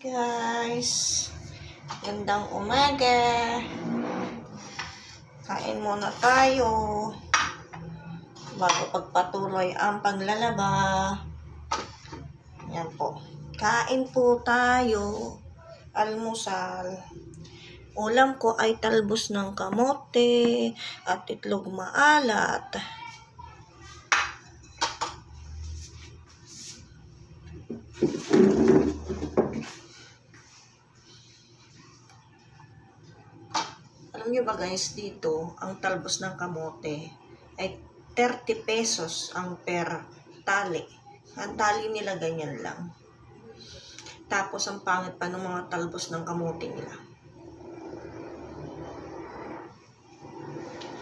guys. Gandang umaga. Kain muna tayo. Bago pagpatuloy ang paglalaba. Yan po. Kain po tayo. Almusal. Ulam ko ay talbos ng kamote at itlog maalat. Alam niyo ba guys, dito, ang talbos ng kamote ay 30 pesos ang per tali. Ang tali nila ganyan lang. Tapos ang pangit pa ng mga talbos ng kamote nila.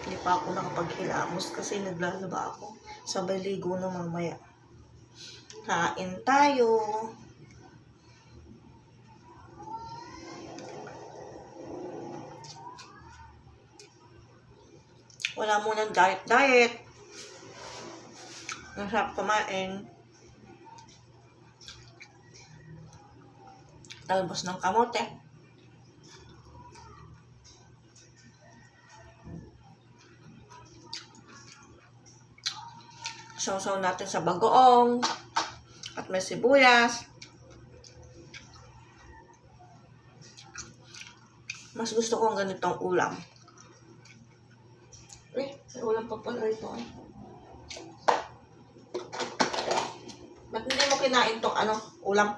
Hindi pa ako nakapaghilamos kasi naglalaba ako. Sabay ligo na mamaya. Kain tayo. Wala munang diet-diet. Masarap kumain. Talbos ng kamote. Sausaw natin sa bagoong. At may sibuyas. Mas gusto ko ang ganitong ulam. May ulam pa pala ito. Ba't hindi mo kinain tong ano, ulam?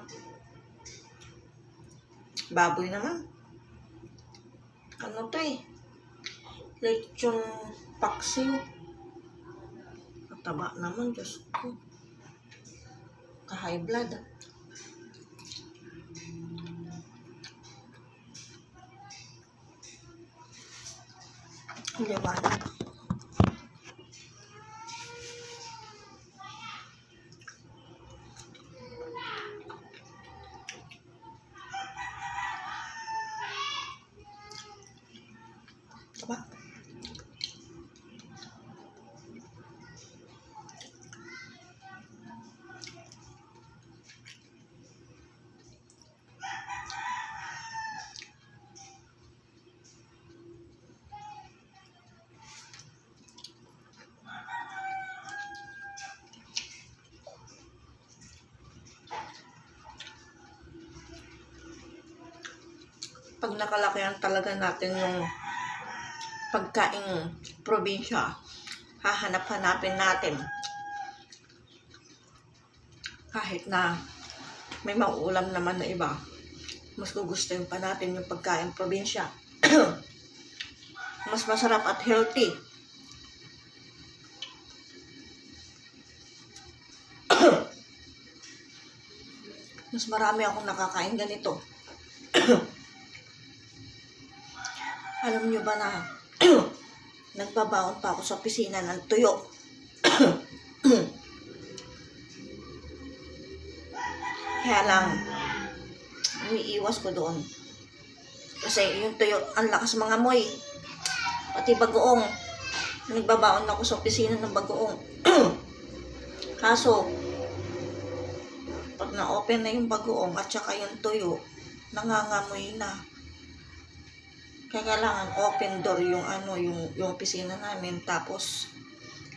Baboy naman. Ano to eh? Lechon paksiw. Mataba naman, Diyos ko. Ka-high blood. ah. Liwanag. Diba? Pag nakalakihan talaga natin yung pagkaing probinsya, hahanap-hanapin natin. Kahit na may mauulam naman na iba, mas gugustuhin pa natin yung pagkain probinsya. mas masarap at healthy. mas marami akong nakakain ganito. Alam nyo ba na nagbabaon pa ako sa opisina ng tuyo. Kaya lang, umiiwas ko doon. Kasi yung tuyo, ang lakas mga amoy. Pati bagoong. Nagbabaon ako sa opisina ng bagoong. Kaso, pag na-open na yung bagoong at saka yung tuyo, nangangamoy na. Kaya kailangan open door yung ano, yung, yung opisina namin. Tapos,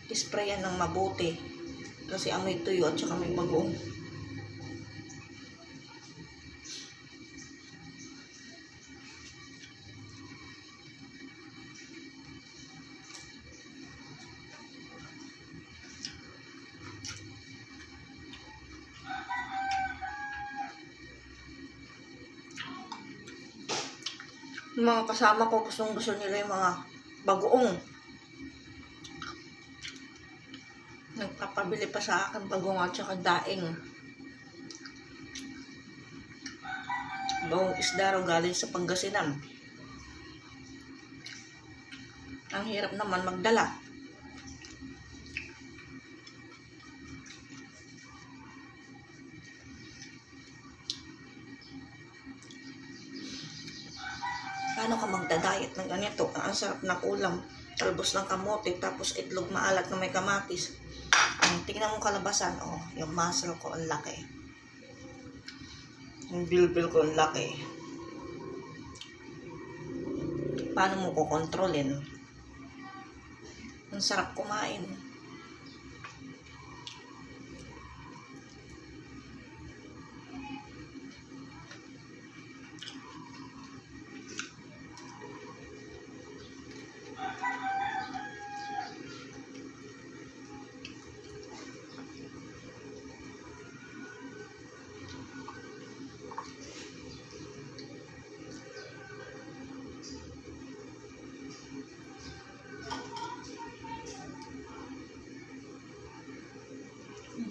isprayan ng mabuti. Kasi amoy tuyo at saka may bagoong. Mga kasama ko gustong gusto nila yung mga bagoong. Nagpapabili pa sa akin bagoong at saka daing. Bagong isda raw galing sa Pangasinan. Ang hirap naman magdala. Paano ka magda-diet ng ganito? Ang sarap ng ulam. Talbos ng kamote, tapos itlog maalat na may kamatis. Ang tingnan mo kalabasan, oh, yung muscle ko, ang laki. Yung bilbil ko ang laki. Paano mo kukontrolin? Ang sarap kumain.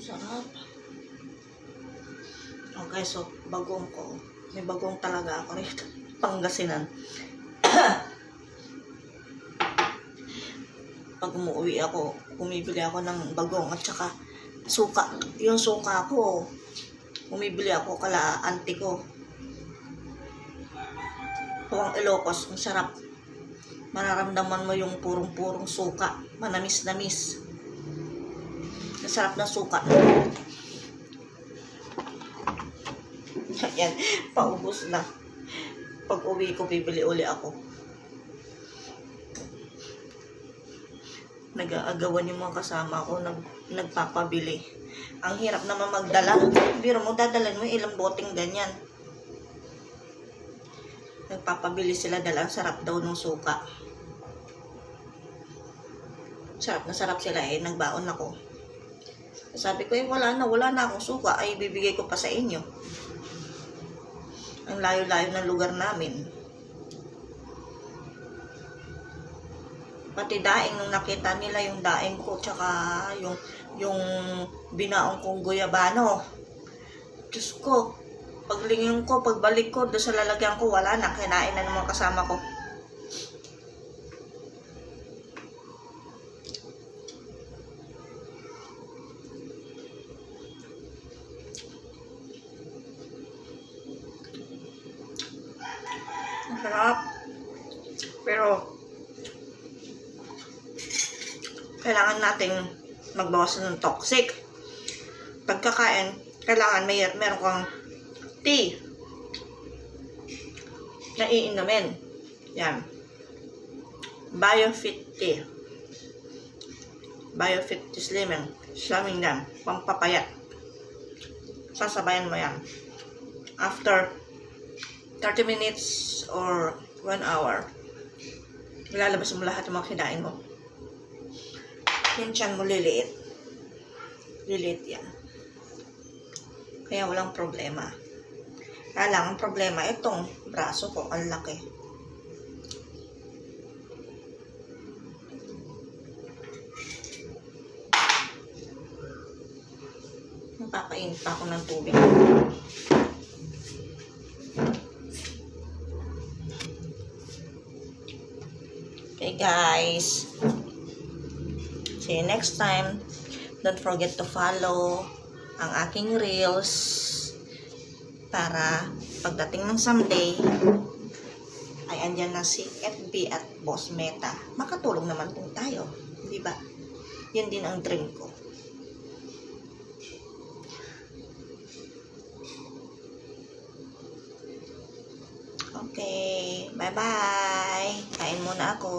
Sarap. Okay, so bagong ko. May bagong talaga ako rito. Pangasinan. Pag umuwi ako, bumibili ako ng bagong at saka suka. Yung suka ko, bumibili ako kala auntie ko. Tuwang Ilocos, ang sarap. Mararamdaman mo yung purong-purong suka. Manamis-namis. Ang sarap ng suka. Yan, paubos na. Pag uwi ko, bibili uli ako. Nag-aagawan yung mga kasama ko, nag, nagpapabili. Ang hirap naman magdala. Biro mo, dadalan mo ilang boteng ganyan. Nagpapabili sila dahil ang sarap daw ng suka. Sarap na sarap sila eh, nagbaon ako. Sabi ko, eh, wala na, wala na akong suka, ay bibigay ko pa sa inyo. Ang layo-layo ng lugar namin. Pati daing, nung nakita nila yung daing ko, tsaka yung, yung binaong kong guyabano. Diyos ko, paglingin ko, pagbalik ko, doon sa lalagyan ko, wala na, kinain na ng mga kasama ko. Sarap. Pero, kailangan nating magbawasan ng toxic. Pagkakain, kailangan may meron kang tea na iinumin. Yan. Biofit tea. Biofit slimming. Slimming yan. Pampapayat. Sasabayan mo yan. After 30 minutes or 1 hour, ilalabas mo lahat ng mga kinain mo. Yung mo liliit. Liliit yan. Kaya walang problema. Kaya lang, ang problema, itong braso ko, ang laki. Magpapainit pa ako ng tubig. Okay guys. See you next time. Don't forget to follow ang aking reels para pagdating ng someday ay andyan na si FB at Boss Meta. Makatulong naman po tayo. Di ba? Yun din ang dream ko. Okay. Bye-bye. Kain muna ako.